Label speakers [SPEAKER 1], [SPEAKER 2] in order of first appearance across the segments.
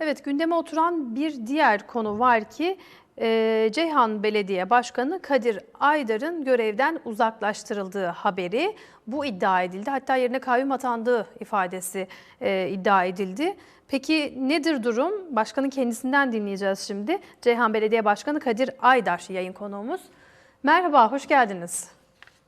[SPEAKER 1] Evet gündeme oturan bir diğer konu var ki e, Ceyhan Belediye Başkanı Kadir Aydar'ın görevden uzaklaştırıldığı haberi bu iddia edildi. Hatta yerine kayyum atandığı ifadesi e, iddia edildi. Peki nedir durum? Başkanın kendisinden dinleyeceğiz şimdi. Ceyhan Belediye Başkanı Kadir Aydar yayın konuğumuz. Merhaba, hoş geldiniz.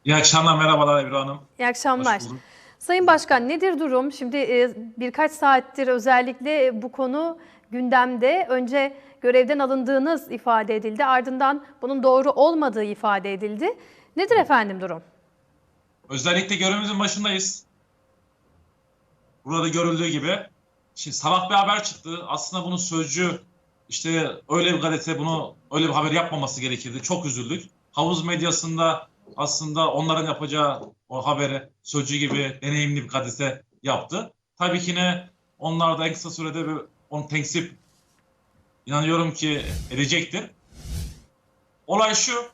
[SPEAKER 2] İyi akşamlar, merhabalar Ebru Hanım.
[SPEAKER 1] İyi akşamlar.
[SPEAKER 2] Hoş bulduk.
[SPEAKER 1] Sayın Başkan nedir durum? Şimdi e, birkaç saattir özellikle bu konu gündemde. Önce görevden alındığınız ifade edildi. Ardından bunun doğru olmadığı ifade edildi. Nedir efendim durum?
[SPEAKER 2] Özellikle görevimizin başındayız. Burada görüldüğü gibi. Şimdi sabah bir haber çıktı. Aslında bunun sözcü işte öyle bir gazete bunu öyle bir haber yapmaması gerekirdi. Çok üzüldük. Havuz medyasında aslında onların yapacağı o haberi sözcü gibi deneyimli bir gazete yaptı. Tabii ki ne onlar da en kısa sürede bir, onu tenkip inanıyorum ki edecektir. Olay şu.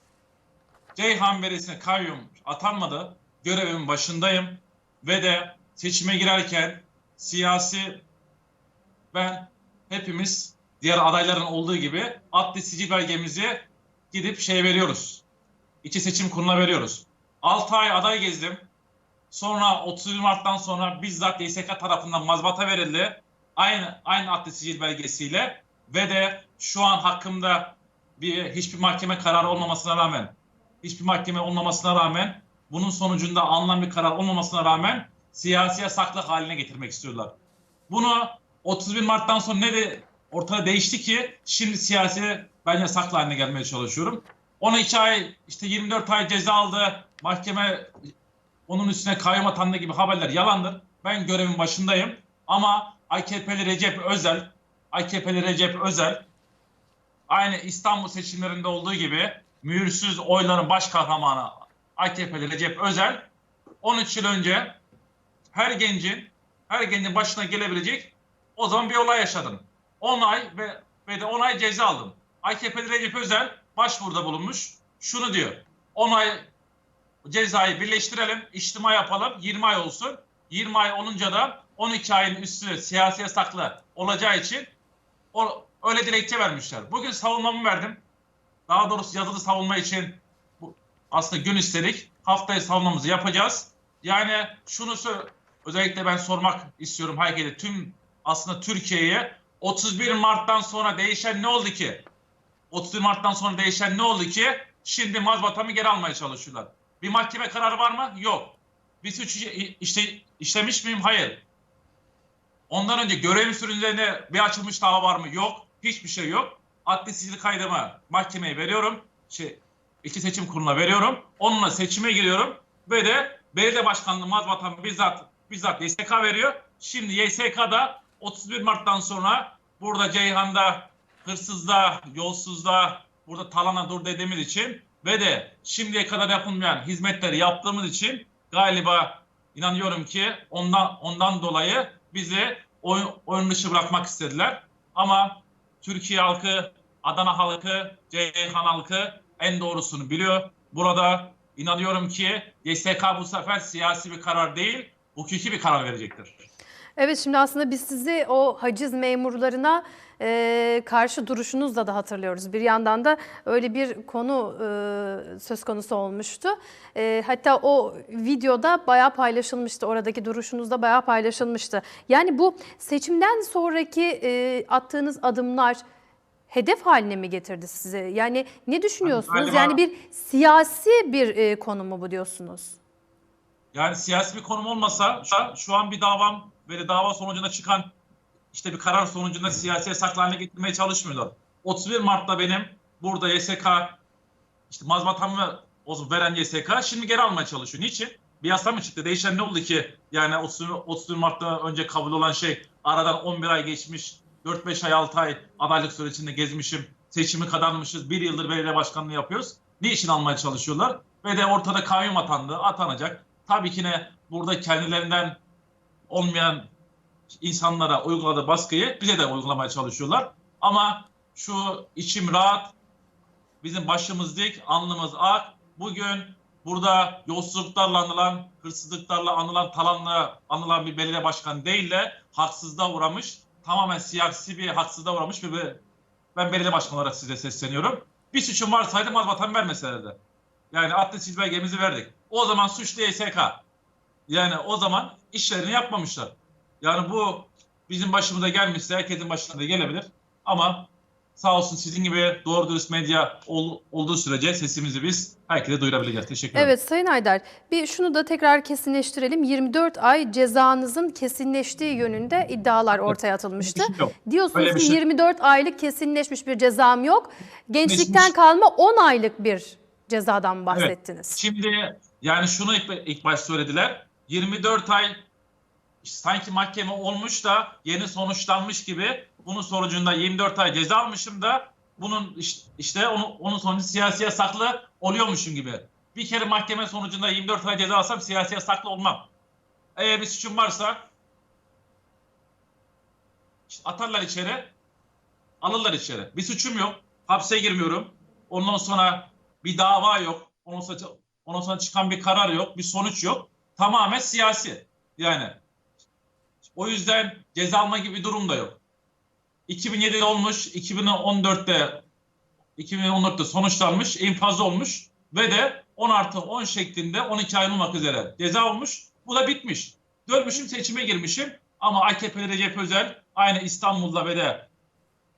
[SPEAKER 2] Ceyhan Belediyesi'ne kayyum atanmadı. Görevimin başındayım. Ve de seçime girerken siyasi ben hepimiz diğer adayların olduğu gibi adli sicil belgemizi gidip şey veriyoruz. İçi seçim kuruluna veriyoruz. 6 ay aday gezdim. Sonra 31 Mart'tan sonra bizzat YSK tarafından mazbata verildi. Aynı aynı adli sicil belgesiyle ve de şu an hakkımda bir hiçbir mahkeme kararı olmamasına rağmen hiçbir mahkeme olmamasına rağmen bunun sonucunda alınan bir karar olmamasına rağmen siyasi yasaklık haline getirmek istiyorlar. Bunu 31 Mart'tan sonra ne de ortada değişti ki şimdi siyasi ben yasaklı haline gelmeye çalışıyorum. 12 ay işte 24 ay ceza aldı. Mahkeme onun üstüne kayyum atandı gibi haberler yalandır. Ben görevin başındayım. Ama AKP'li Recep Özel, AKP'li Recep Özel aynı İstanbul seçimlerinde olduğu gibi mühürsüz oyların baş kahramanı AKP'li Recep Özel 13 yıl önce her gencin her gencin başına gelebilecek o zaman bir olay yaşadım. 10 ay ve, ve de 10 ay ceza aldım. AKP'li Recep Özel başvuruda bulunmuş. Şunu diyor. 10 ay cezayı birleştirelim, içtima yapalım, 20 ay olsun. 20 ay olunca da 12 ayın üstü siyasi yasaklı olacağı için o, öyle dilekçe vermişler. Bugün savunmamı verdim. Daha doğrusu yazılı savunma için bu, aslında gün istedik. Haftaya savunmamızı yapacağız. Yani şunu özellikle ben sormak istiyorum herkese tüm aslında Türkiye'ye 31 Mart'tan sonra değişen ne oldu ki? 31 Mart'tan sonra değişen ne oldu ki? Şimdi mazbatamı geri almaya çalışıyorlar. Bir mahkeme kararı var mı? Yok. Bir suç işte, işlemiş miyim? Hayır. Ondan önce görevim sürümlerine bir açılmış dava var mı? Yok. Hiçbir şey yok. Adli sicil kaydımı mahkemeye veriyorum. Şey, iki seçim kuruluna veriyorum. Onunla seçime giriyorum. Ve de belediye başkanlığı mazbatamı bizzat bizzat YSK veriyor. Şimdi YSK'da 31 Mart'tan sonra burada Ceyhan'da hırsızda, yolsuzda, burada talana dur dediğimiz için ve de şimdiye kadar yapılmayan hizmetleri yaptığımız için galiba inanıyorum ki ondan ondan dolayı bizi oyun, oyun dışı bırakmak istediler. Ama Türkiye halkı, Adana halkı, Ceyhan halkı en doğrusunu biliyor. Burada inanıyorum ki YSK bu sefer siyasi bir karar değil, hukuki bir karar verecektir.
[SPEAKER 1] Evet şimdi aslında biz sizi o haciz memurlarına e, karşı duruşunuzla da hatırlıyoruz. Bir yandan da öyle bir konu e, söz konusu olmuştu. E, hatta o videoda bayağı paylaşılmıştı. Oradaki duruşunuz da bayağı paylaşılmıştı. Yani bu seçimden sonraki e, attığınız adımlar hedef haline mi getirdi sizi? Yani ne düşünüyorsunuz? Yani bir siyasi bir e, konu mu bu diyorsunuz?
[SPEAKER 2] Yani siyasi bir konum olmasa şu an bir davam ve dava sonucunda çıkan işte bir karar sonucunda siyasi yasak getirmeye çalışmıyorlar. 31 Mart'ta benim burada YSK işte mazbatamı veren YSK şimdi geri almaya çalışıyor. Niçin? Bir yasa mı çıktı? Değişen ne oldu ki? Yani 31, 31 Mart'ta önce kabul olan şey aradan 11 ay geçmiş. 4-5 ay 6 ay adaylık sürecinde gezmişim. Seçimi kazanmışız. Bir yıldır belediye başkanlığı yapıyoruz. Niçin almaya çalışıyorlar? Ve de ortada kayyum atandı. Atanacak. Tabii ki ne burada kendilerinden olmayan insanlara uyguladığı baskıyı bize de uygulamaya çalışıyorlar. Ama şu içim rahat, bizim başımız dik, alnımız ak. Bugün burada yolsuzluklarla anılan, hırsızlıklarla anılan, talanla anılan bir belediye başkanı değil de haksızlığa uğramış tamamen siyasi bir haksızlığa uğramış ve bir- ben belediye başkanı olarak size sesleniyorum. Bir suçun varsaydı mazbatan vermeselerdi. Yani adli sil belgemizi verdik. O zaman suçlu YSK. Yani o zaman işlerini yapmamışlar. Yani bu bizim başımıza gelmişse herkesin başına da gelebilir. Ama sağ olsun sizin gibi doğru dürüst medya ol- olduğu sürece sesimizi biz herkese duyurabileceğiz. Teşekkür ederim.
[SPEAKER 1] Evet Sayın Aydar, bir şunu da tekrar kesinleştirelim. 24 ay cezanızın kesinleştiği yönünde iddialar ortaya atılmıştı.
[SPEAKER 2] Şey yok.
[SPEAKER 1] Diyorsunuz
[SPEAKER 2] Öyle
[SPEAKER 1] ki
[SPEAKER 2] şey-
[SPEAKER 1] 24 aylık kesinleşmiş bir cezam yok. Gençlikten kalma 10 aylık bir cezadan bahsettiniz.
[SPEAKER 2] Şimdi yani şunu ilk, ilk baş söylediler. 24 ay sanki mahkeme olmuş da yeni sonuçlanmış gibi bunun sonucunda 24 ay ceza almışım da bunun iş- işte onu, onun sonucu siyasi yasaklı oluyormuşum gibi. Bir kere mahkeme sonucunda 24 ay ceza alsam siyasi yasaklı olmam. Eğer bir suçum varsa işte atarlar içeri, alırlar içeri. Bir suçum yok, hapse girmiyorum. Ondan sonra bir dava yok. Ondan sonra, ondan sonra çıkan bir karar yok, bir sonuç yok. Tamamen siyasi. Yani o yüzden ceza alma gibi bir durum da yok. 2007'de olmuş, 2014'te 2014'te sonuçlanmış, infaz olmuş ve de 10 artı 10 şeklinde 12 ay olmak üzere ceza olmuş. Bu da bitmiş. Dönmüşüm seçime girmişim ama AKP'li Recep Özel aynı İstanbul'da ve de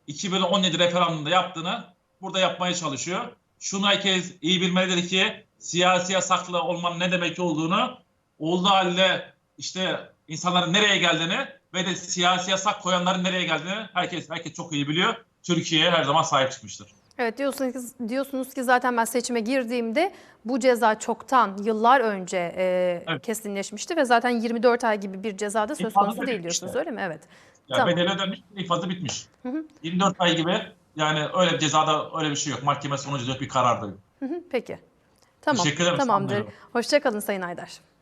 [SPEAKER 2] 2017 referandumda yaptığını burada yapmaya çalışıyor. Şunu herkes iyi bilmelidir ki siyasi yasaklı olmanın ne demek olduğunu olduğu halde işte insanların nereye geldiğini ve de siyasi yasak koyanların nereye geldiğini herkes herkes çok iyi biliyor. Türkiye her zaman sahip çıkmıştır.
[SPEAKER 1] Evet diyorsunuz ki, diyorsunuz ki zaten ben seçime girdiğimde bu ceza çoktan yıllar önce e,
[SPEAKER 2] Evet.
[SPEAKER 1] kesinleşmişti ve zaten 24 ay gibi bir cezada söz
[SPEAKER 2] İfade
[SPEAKER 1] konusu değil diyorsunuz öyle mi? Evet.
[SPEAKER 2] Yani
[SPEAKER 1] Tamam.
[SPEAKER 2] bedeli ödenmiş, infazı bitmiş.
[SPEAKER 1] Hı hı.
[SPEAKER 2] 24 ay gibi yani öyle bir cezada öyle bir şey yok. Mahkeme sonucu yok bir karar da yok.
[SPEAKER 1] Hı hı, Peki. Tamam.
[SPEAKER 2] Teşekkür ederim,
[SPEAKER 1] Tamamdır. Hoşçakalın Sayın Aydar.